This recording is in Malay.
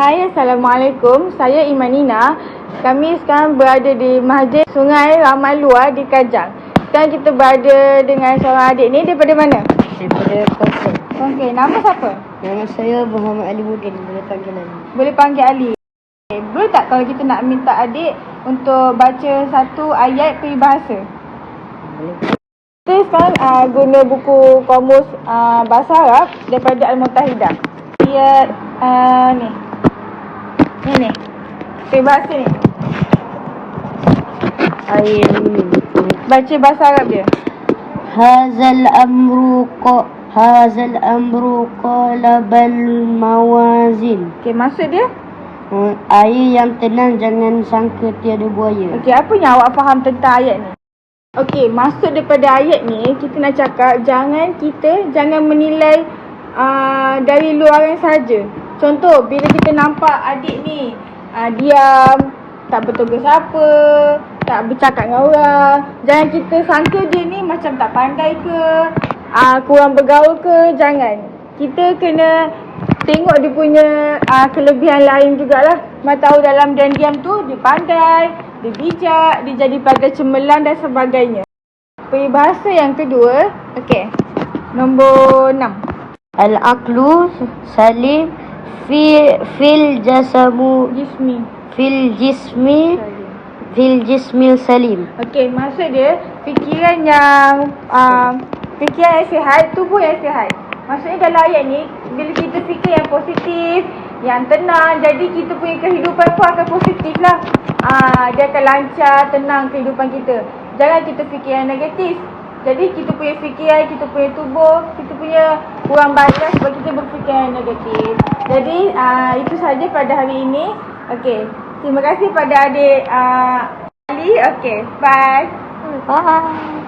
Hai, Assalamualaikum. Saya Imanina. Kami sekarang berada di Masjid Sungai Ramalua di Kajang. Sekarang kita berada dengan seorang adik ni daripada mana? Daripada Kosong. Okey, nama siapa? Nama saya Muhammad Ali Mudin. Boleh panggil Ali. Boleh panggil Ali. Okay, boleh tak kalau kita nak minta adik untuk baca satu ayat peribahasa? Boleh. Kita sekarang uh, guna buku Kamus uh, Bahasa Arab daripada Al-Mutahidah. Dia uh, ni. Ni ni. Peribahasa ni. Ayat ini. Baca bahasa Arab dia. Hazal amru qa Hazal amru qalabal mawazin. Okey, maksud dia? Hmm, air yang tenang jangan sangka tiada buaya. Okey, apa yang awak faham tentang ayat ni? Okey, maksud daripada ayat ni, kita nak cakap jangan kita jangan menilai uh, dari luaran saja. Contoh, bila kita nampak adik ni uh, diam, tak bertugas apa, tak bercakap dengan orang, jangan kita sangka dia ni macam tak pandai ke, uh, kurang bergaul ke, jangan. Kita kena tengok dia punya uh, kelebihan lain jugalah. Mana tahu dalam diam-diam tu dia pandai, dia bijak, dia jadi pandai cemerlang dan sebagainya. Peribahasa yang kedua, okey. Nombor 6. Al-aqlu salim fi fil jasamu Jismi. fil jismi fil jismil salim. Okey, maksud dia fikiran yang uh, fikiran yang sihat, tubuh yang sihat. Maksudnya dalam ayat ni, bila kita fikir yang positif, yang tenang, jadi kita punya kehidupan pun akan positif lah. Uh, dia akan lancar, tenang kehidupan kita. Jangan kita fikir yang negatif. Jadi kita punya fikiran, kita punya tubuh, kita punya kurang balas sebab kita berfikir yang negatif. Jadi uh, itu saja pada hari ini. Okey. Terima kasih pada adik uh, Ali. Okey. Bye. Bye.